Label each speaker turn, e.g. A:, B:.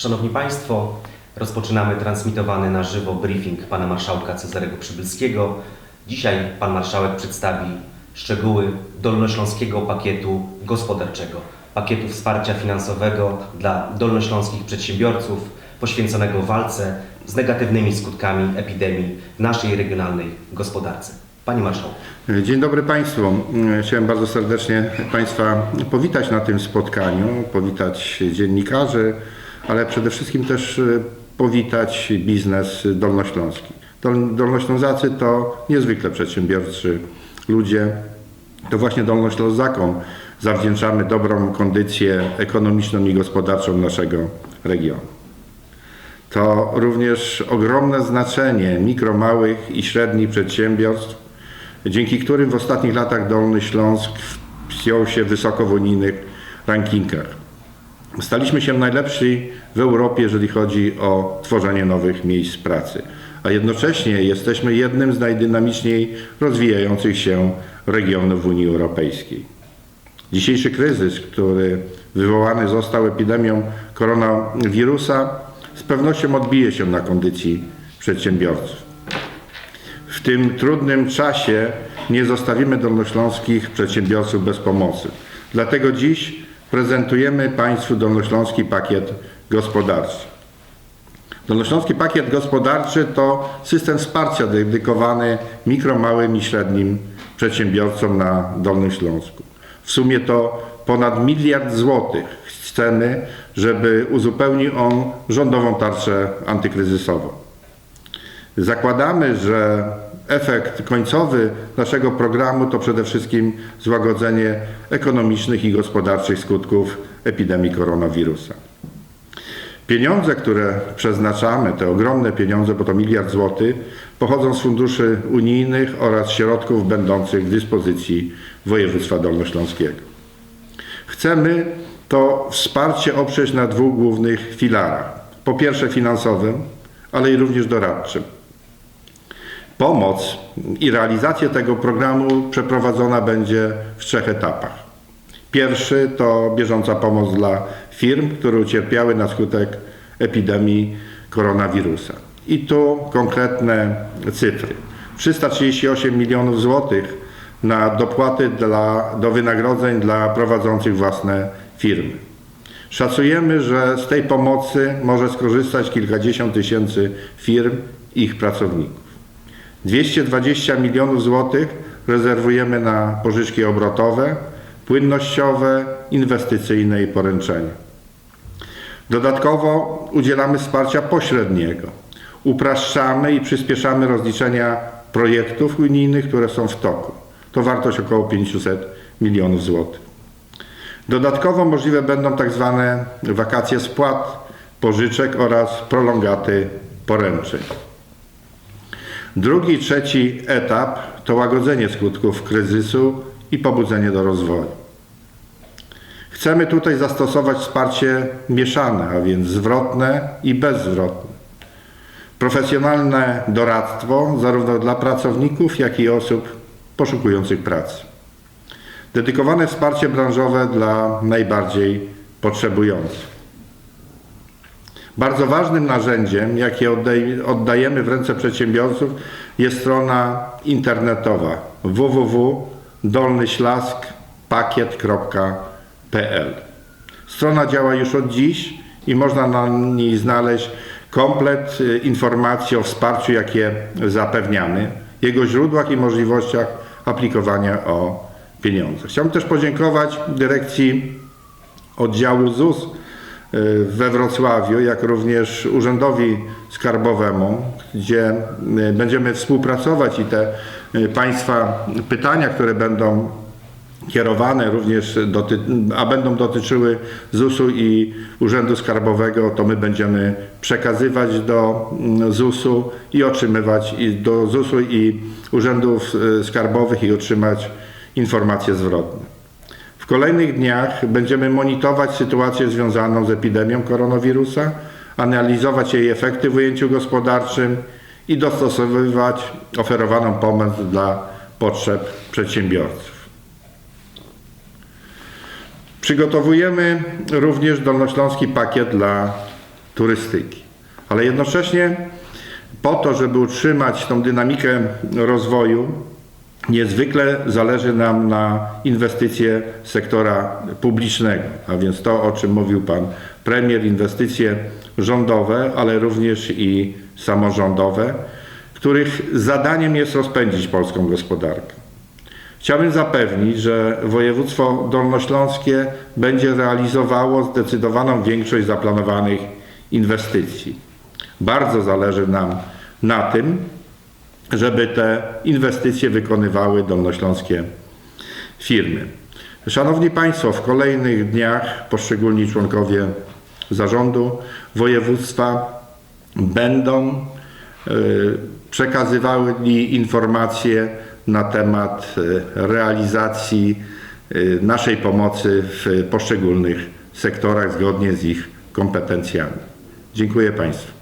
A: Szanowni Państwo, rozpoczynamy transmitowany na żywo briefing Pana Marszałka Cezarego Przybylskiego. Dzisiaj Pan Marszałek przedstawi szczegóły Dolnośląskiego Pakietu Gospodarczego, pakietu wsparcia finansowego dla dolnośląskich przedsiębiorców poświęconego walce z negatywnymi skutkami epidemii w naszej regionalnej gospodarce. Panie Marszałku.
B: Dzień dobry Państwu. Chciałem bardzo serdecznie Państwa powitać na tym spotkaniu, powitać dziennikarzy, ale przede wszystkim też e, powitać biznes dolnośląski. Dol- Dolnoślązacy to niezwykle przedsiębiorczy ludzie. To właśnie Dolnoślązakom zawdzięczamy dobrą kondycję ekonomiczną i gospodarczą naszego regionu. To również ogromne znaczenie mikro, małych i średnich przedsiębiorstw, dzięki którym w ostatnich latach Dolny Śląsk wziął się wysoko w unijnych rankingach. Staliśmy się najlepsi w Europie, jeżeli chodzi o tworzenie nowych miejsc pracy, a jednocześnie jesteśmy jednym z najdynamiczniej rozwijających się regionów Unii Europejskiej. Dzisiejszy kryzys, który wywołany został epidemią koronawirusa, z pewnością odbije się na kondycji przedsiębiorców. W tym trudnym czasie nie zostawimy dolnośląskich przedsiębiorców bez pomocy. Dlatego dziś prezentujemy Państwu Dolnośląski Pakiet Gospodarczy. Dolnośląski Pakiet Gospodarczy to system wsparcia dedykowany mikro, małym i średnim przedsiębiorcom na Dolnym Śląsku. W sumie to ponad miliard złotych chcemy, żeby uzupełnił on rządową tarczę antykryzysową. Zakładamy, że efekt końcowy naszego programu to przede wszystkim złagodzenie ekonomicznych i gospodarczych skutków epidemii koronawirusa. Pieniądze, które przeznaczamy, te ogromne pieniądze, bo to miliard złotych, pochodzą z funduszy unijnych oraz środków będących w dyspozycji województwa dolnośląskiego. Chcemy to wsparcie oprzeć na dwóch głównych filarach. Po pierwsze finansowym, ale i również doradczym. Pomoc i realizacja tego programu przeprowadzona będzie w trzech etapach. Pierwszy to bieżąca pomoc dla firm, które ucierpiały na skutek epidemii koronawirusa. I tu konkretne cyfry. 338 milionów złotych na dopłaty dla, do wynagrodzeń dla prowadzących własne firmy. Szacujemy, że z tej pomocy może skorzystać kilkadziesiąt tysięcy firm i ich pracowników. 220 milionów złotych rezerwujemy na pożyczki obrotowe, płynnościowe, inwestycyjne i poręczenia. Dodatkowo udzielamy wsparcia pośredniego. Upraszczamy i przyspieszamy rozliczenia projektów unijnych, które są w toku. To wartość około 500 milionów złotych. Dodatkowo możliwe będą tak zwane wakacje spłat pożyczek oraz prolongaty poręczeń. Drugi trzeci etap to łagodzenie skutków kryzysu i pobudzenie do rozwoju. Chcemy tutaj zastosować wsparcie mieszane, a więc zwrotne i bezzwrotne. Profesjonalne doradztwo zarówno dla pracowników, jak i osób poszukujących pracy. Dedykowane wsparcie branżowe dla najbardziej potrzebujących. Bardzo ważnym narzędziem, jakie oddaj- oddajemy w ręce przedsiębiorców, jest strona internetowa www.dolnyślaskpakiet.pl. Strona działa już od dziś i można na niej znaleźć komplet y, informacji o wsparciu, jakie zapewniamy, jego źródłach i możliwościach aplikowania o pieniądze. Chciałbym też podziękować dyrekcji oddziału ZUS we Wrocławiu, jak również Urzędowi Skarbowemu, gdzie y, będziemy współpracować i te y, Państwa pytania, które będą kierowane również, doty, a będą dotyczyły ZUS-u i Urzędu Skarbowego, to my będziemy przekazywać do mm, ZUS-u i otrzymywać i do ZUS-u i Urzędów y, Skarbowych i otrzymać informacje zwrotne. Kolejnych dniach będziemy monitorować sytuację związaną z epidemią koronawirusa, analizować jej efekty w ujęciu gospodarczym i dostosowywać oferowaną pomoc dla potrzeb przedsiębiorców. Przygotowujemy również dolnośląski pakiet dla turystyki. Ale jednocześnie po to, żeby utrzymać tą dynamikę rozwoju, niezwykle zależy nam na inwestycje sektora publicznego, a więc to, o czym mówił Pan Premier, inwestycje rządowe, ale również i samorządowe, których zadaniem jest rozpędzić polską gospodarkę. Chciałbym zapewnić, że województwo dolnośląskie będzie realizowało zdecydowaną większość zaplanowanych inwestycji. Bardzo zależy nam na tym, żeby te inwestycje wykonywały dolnośląskie firmy. Szanowni Państwo, w kolejnych dniach poszczególni członkowie zarządu województwa będą y, przekazywali informacje na temat y, realizacji y, naszej pomocy w poszczególnych sektorach zgodnie z ich kompetencjami. Dziękuję Państwu.